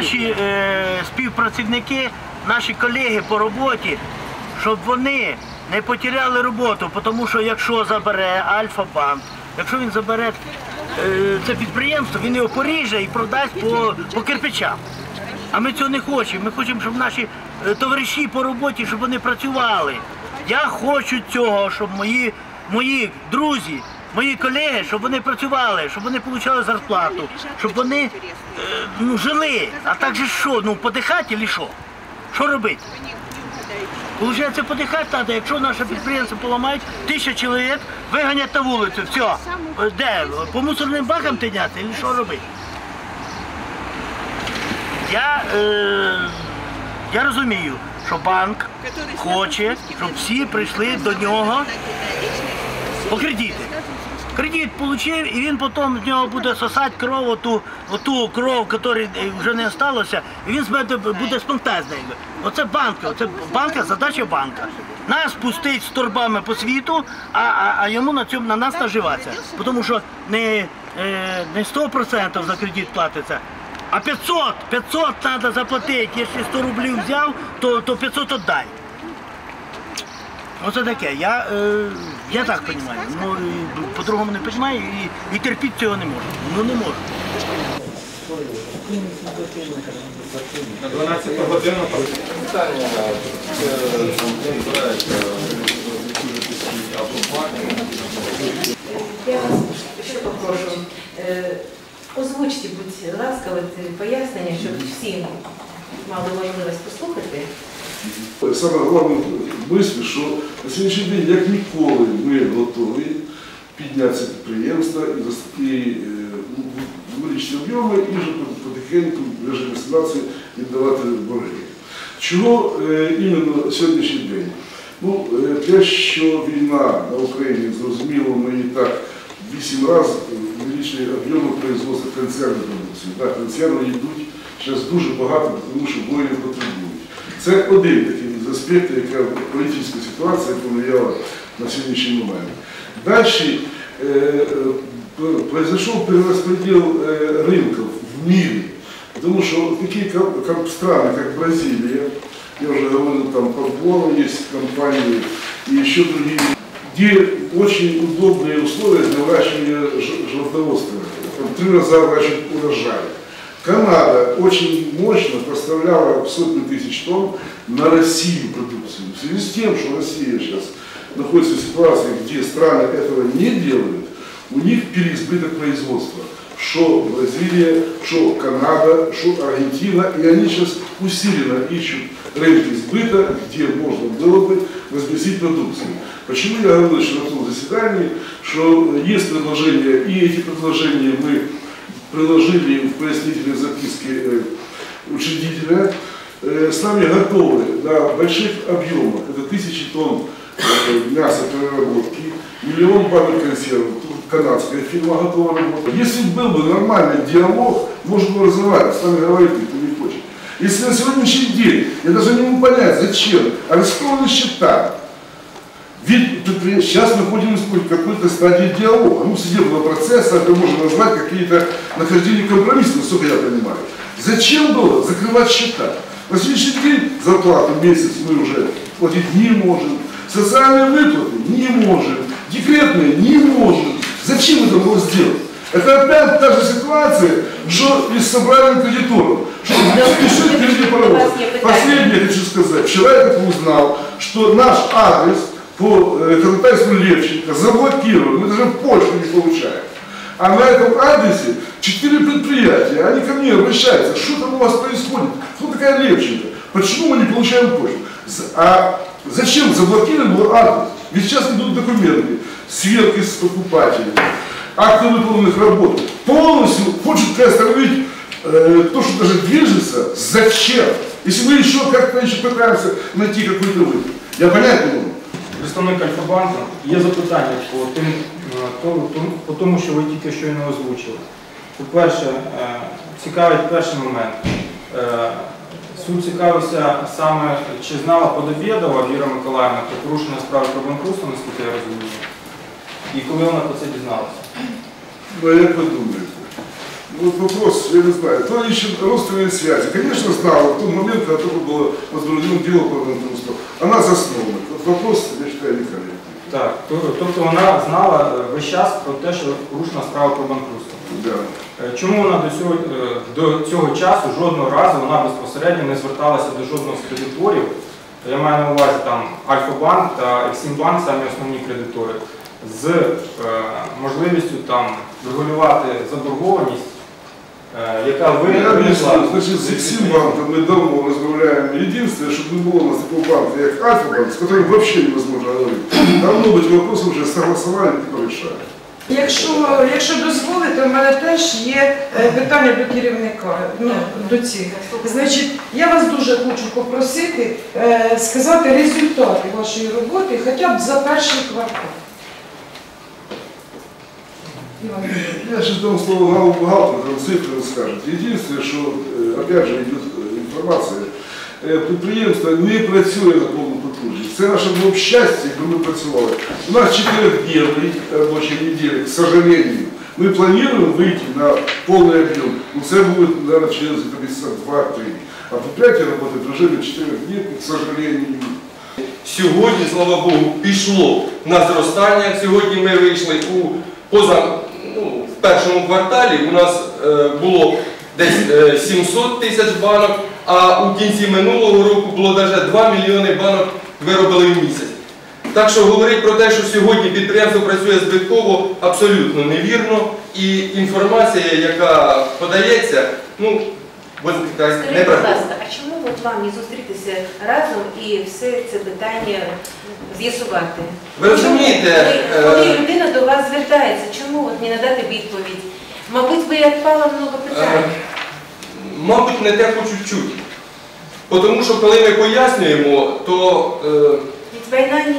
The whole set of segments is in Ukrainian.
наші е, співпрацівники, наші колеги по роботі, щоб вони не потеряли роботу, тому що якщо забере Альфа-банк, якщо він забере е, це підприємство, він його поріже і продасть по, по кирпичам. А ми цього не хочемо. Ми хочемо, щоб наші е, товариші по роботі, щоб вони працювали. Я хочу цього, щоб мої, мої друзі, мої колеги, щоб вони працювали, щоб вони отримали зарплату, щоб вони е, ну, жили. А так же що? Ну подихати чи що? Що робити? Получається, подихати треба, якщо наше підприємство поламають, тисяча чоловік виганять на вулицю. Все. Де? По мусорним бакам тиняти? Чи що робити? Я, е, я розумію, що банк хоче, щоб всі прийшли до нього по кредити. Кредит отримав, і він потім з нього буде сосати кров, оту, оту кров, яка вже не залишилося, і він з буде спонтати. Оце банка, оце банка, задача банка. Нас пустить з торбами по світу, а, а, а йому на цьому на нас наживатися. Тому що не, е, не 100% за кредит платиться, а 500, 500 треба заплатити. Якщо 100 рублів взяв, то, то 500 віддай. Оце таке. Я, е, я так розумію. Ну, по-другому не розумію і, і терпіти цього не можу. Ну не можу. На 12 годину Питання Я вас ще попрошу. Озвучте, будь ласка, пояснення, щоб всі мали можливість послухати. Саме головне мисль, що на сьогоднішній день, як ніколи, ми готові підняти це підприємство і, вирішити об'єми і вже потихеньку в режимі ситуації віддавати борги. Чого е, іменно сьогоднішній день? Ну, е, те, що війна на Україні, зрозуміло, ми і так вісім разів увеличили об'єми производства концерну продукції. Так, йдуть зараз дуже багато, тому що воїни потребують. Це один такий з аспектів, яка політична ситуація повлияла на сьогоднішній момент. Далі э, э, произошел перераспределил э, рынков в мире. Потому что такие ком- ком- страны, как Бразилия, я уже говорил, там Памплона есть компании и еще другие, где очень удобные условия для выращивания ж- животноводства. Там три раза выращивают урожай. Канада очень мощно поставляла сотни тысяч тонн на Россию продукцию. В связи с тем, что Россия сейчас находится в ситуации, где страны этого не делают, у них переизбыток производства. Что Бразилия, что Канада, что Аргентина, и они сейчас усиленно ищут рынки сбыта, где можно было бы разместить продукцию. Почему я говорил еще на том заседании, что есть предложения, и эти предложения мы приложили в пояснительной записке э, учредителя, э, с нами готовы на больших объемах, это тысячи тонн э, мяса переработки, миллион банок консервов, канадская фирма готова работать. Если был бы нормальный диалог, можно было разговаривать, с нами говорить никто не хочет. Если на сегодняшний день, я даже не могу понять, зачем, арестованы счета, ведь сейчас находимся в какой-то стадии диалога, ну, судебного процесса, это можно назвать какие-то нахождения компромисса, насколько я понимаю. Зачем было закрывать счета? На сегодняшний день зарплату месяц мы уже платить не можем, социальные выплаты не можем, декретные не можем. Зачем это было сделать? Это опять та же ситуация, что из собрания кредиторов. Что спешит впереди паровоз. Последнее хочу сказать. Вчера я как узнал, что наш адрес по э, ходатайству Левченко заблокирован. Мы даже почту не получаем. А на этом адресе четыре предприятия, они ко мне обращаются, что там у вас происходит, кто такая Левченко, почему мы не получаем почту. А зачем заблокирован был адрес? Ведь сейчас идут документы, сверки с покупателями, акты выполненных работ. Полностью хочет остановить э, то, что даже движется, зачем? Если мы еще как-то еще пытаемся найти какой-то выход. Я понять не могу. Представник Альфа-банку, є запитання по, тим, е, по тому, що ви тільки щойно озвучили. По-перше, е, цікавить перший момент. Е, Суд цікавився саме, чи знала Подобєдова Віра Миколаївна про порушення справи про банкрутство, наскільки я розумію. І коли вона про це дізналася? Ну, ви думаєте? вот вопрос, я не знаю, то ищет родственные связи. Конечно, знала в тот момент, когда только было возбуждено дело по банкротству. Она заснула. Вот вопрос, я считаю, некорректный. Так, то- тобто вона знала е, весь час про те, що порушена справа про банкрутство. Да. Е, Чому вона до цього, е, до цього часу жодного разу вона безпосередньо не зверталася до жодного з кредиторів? Я маю на увазі там Альфа-банк та Ексімбанк, самі основні кредитори, з е, можливістю там регулювати заборгованість, е, яка Я виникла. объясню, значит, с Эксимбанком мы давно разговариваем. Единственное, чтобы не было у нас такого банка, как Альфа-банк, с которым вообще невозможно говорить. Давно бы эти вопросы уже согласовали и порешали. Якщо, якщо дозволите, у мене теж є е, питання до керівника, ну, до цих. Значить, я вас дуже хочу попросити е, сказати результати вашої роботи хоча б за перший квартал. Іван Григорович. Я сейчас дам слово главу бухгалтеру, он цифры расскажет. Единственное, что, э, опять же, идет э, информация, э, підприємство не працює на повну потужність. Це наше було б щастя, якби ми працювали. У нас чотиридневний робочий неділі, к сожалению. Мы планируем выйти на полный объем. Но це будет, наверное, через где-то месяца 2-3. А предприятие работает в режиме 4 дней, к сожалению. Сьогодні, слава Богу, пішло на зростання. Сьогодні ми вийшли у поза ну, в першому кварталі. У нас е, було десь е, 700 тисяч банок, а у кінці минулого року було навіть 2 мільйони банок виробили в місяць. Так що говорити про те, що сьогодні підприємство працює збитково, абсолютно невірно. І інформація, яка подається, ну, Скажіть, будь ласка, а чому от вам не зустрітися разом і все це питання з'ясувати? Ви розумієте, Коли, коли е, людина до вас звертається, чому от не надати відповідь? Мабуть, ви відпало много питань. Е, Мабуть, не те хочуть чути. Бо Тому що коли ми пояснюємо, то е, Ведь війна не,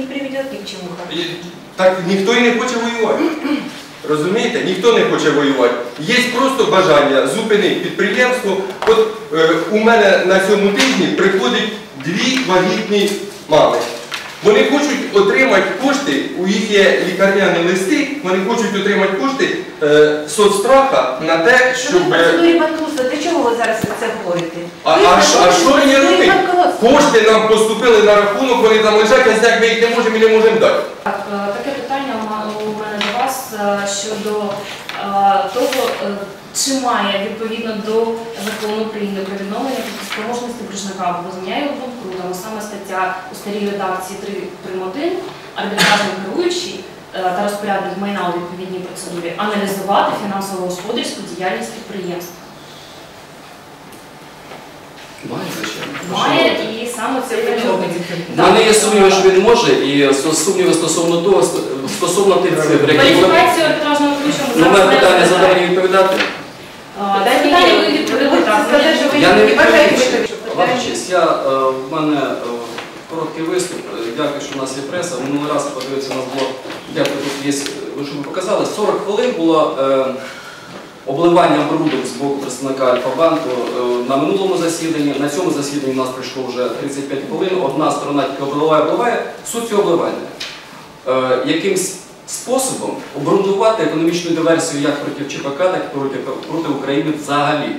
не приведет ни к чему і- так ніхто і не хоче воювати. Розумієте? Ніхто не хоче воювати. Є просто бажання зупинити підприємство. От е, у мене на цьому тижні приходять дві вагітні мами. Вони хочуть отримати кошти, у їх є лікарняні листи, вони хочуть отримати кошти е, соцстраха на те, Що щоб. ви в процедурі для чого ви зараз це говорите? А, Ви а, що- а що мені робити? Кошти нам поступили на рахунок, вони там лежать, а як ми їх не можемо і не можемо дати. Так, е, таке питання у ма- у мене до вас е, щодо е, того, е, чи має відповідно до закону України про відновлення спроможності боржника або банкрутом, а саме стаття у старій редакції 3.1 арбітражний керуючий е, та розпорядник майна у відповідній процедурі аналізувати фінансово-господарську діяльність підприємства. Має, звичайно. Має і саме це. У мене є сумніви, що він може, і сумніви стосовно того, стосовно тих цифр, які. Кваліфікацію арбітражного ми Ну, зараз мене не питання задавані відповідати. А, питання ви ви Я не не відповідаю. Ваша честь, я, е, в мене е, короткий виступ. Дякую, що у нас є преса. Минулий раз, подивитися, у нас було, дякую, тут є, е, ви що ви показали, 40 хвилин було е, обливання брудом з боку представника Альфа-банку е, на минулому засіданні. На цьому засіданні у нас пройшло вже 35 хвилин. Одна сторона тільки обливає, обливає. Суть цього обливання. Е, якимсь способом обґрунтувати економічну диверсію як проти ЧПК, так і проти, проти України взагалі.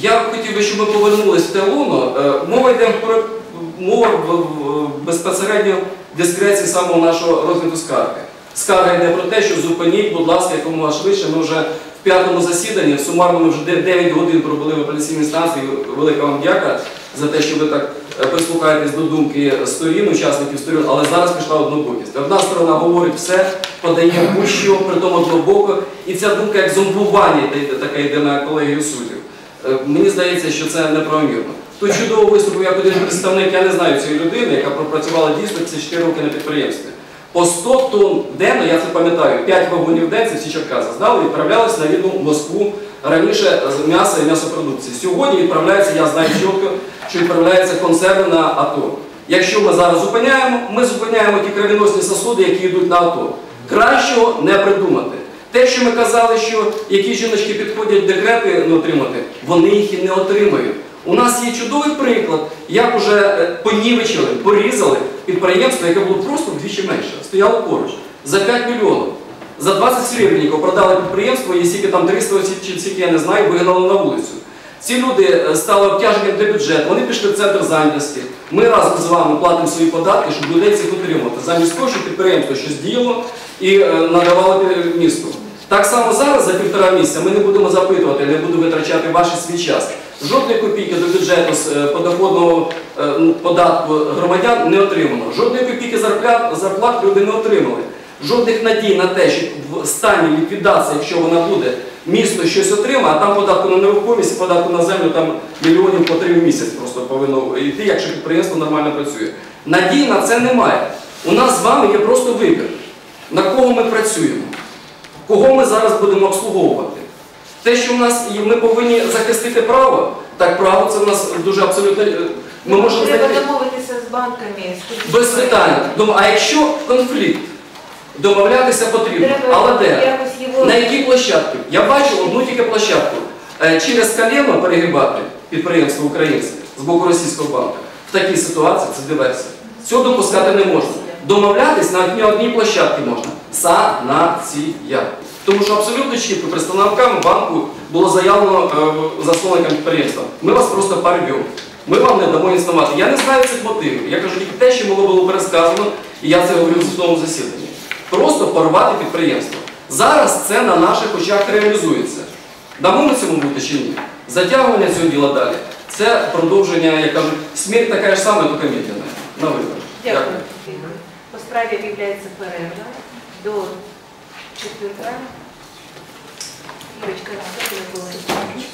Я хотів би, щоб ми повернулись в те луно. Е, Мова йде про мова безпосередньо дискреції самого нашого розгляду скарги. Скарга йде про те, що зупиніть, будь ласка, якомога швидше. Ми вже в п'ятому засіданні, сумарно ми вже де- 9 годин пробули в апеляційній станції. Велика вам дяка за те, що ви так е, прислухаєтесь до думки сторін, учасників сторін, але зараз пішла однобокість. Одна сторона говорить все, подає будь-що, при тому однобоко, і ця думка як зомбування така йде на колегію суддів. Е, Мені здається, що це неправомірно. Тут чудово виступив як один представник, я не знаю цієї людини, яка пропрацювала дійсно ці 4 роки на підприємстві. По 100 тонн денно, я це пам'ятаю, 5 вагонів день, це всі Черкаси здали, відправлялися на рідну Москву раніше з м'яса і м'ясопродукції. Сьогодні відправляється, я знаю чітко, що відправляються консерви на АТО. Якщо ми зараз зупиняємо, ми зупиняємо ті кровіносні сосуди, які йдуть на АТО. Кращого не придумати. Те, що ми казали, що які жіночки підходять декрети отримати, вони їх і не отримають. У нас є чудовий приклад, як уже е, понівечили, порізали підприємство, яке було просто вдвічі менше, стояло поруч, за 5 мільйонів. за 20 серебряників продали підприємство, і скільки там 300 осіб чи скільки я не знаю, вигнали на вулицю. Ці люди е, стали обтяженням для бюджету, вони пішли в центр зайнятості. Ми разом з вами платимо свої податки, щоб людей цих утримувати. Замість того, щоб підприємство щось діяло і е, надавало місту. Так само зараз за півтора місяця ми не будемо запитувати, не будемо витрачати ваш свій час. Жодної копійки до бюджету з е, подоходного е, податку громадян не отримано. Жодної копійки зарплат люди не отримали. Жодних надій на те, що в стані ліквідації, якщо вона буде, місто щось отримає, а там податку на нерухомість, податку на землю там мільйонів по три в місяць просто повинно йти, якщо підприємство нормально працює. Надій на це немає. У нас з вами є просто вибір, на кого ми працюємо, кого ми зараз будемо обслуговувати. Те, що в нас ми повинні захистити право, так право це в нас дуже абсолютно. е, Ми можемо Треба домовитися з банками. без питань. Дум- А якщо конфлікт, домовлятися потрібно, Треба але де? його На якій площадці? Я бачу одну тільки площадку. Е, Через коліно перегибати підприємство українське з боку російського банку. В такій ситуації це диверсія. Цього допускати не можна. Домовлятись на одній площадці можна. Санація. Тому що абсолютно чітко представникам банку було заявлено е, засновникам підприємства. Ми вас просто порвемо. Ми вам не дамо існувати. Я не знаю цих мотивів. Я кажу тільки те, що було було пересказано, і я це говорив в судовому засіданні. Просто порвати підприємство. Зараз це на наших очах реалізується. Дамо ми цьому бути чи ні? Затягування цього діла далі. Це продовження, як кажуть, смерть така ж сама, тільки медленна. На вибір. Дякую. По справі об'являється перерва до четверга. Юрочка, скільки коли були?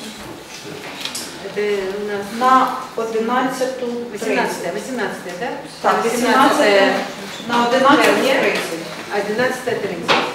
Де у нас На 11 18, 18, так? Так, 18 на 11.30. 11.30.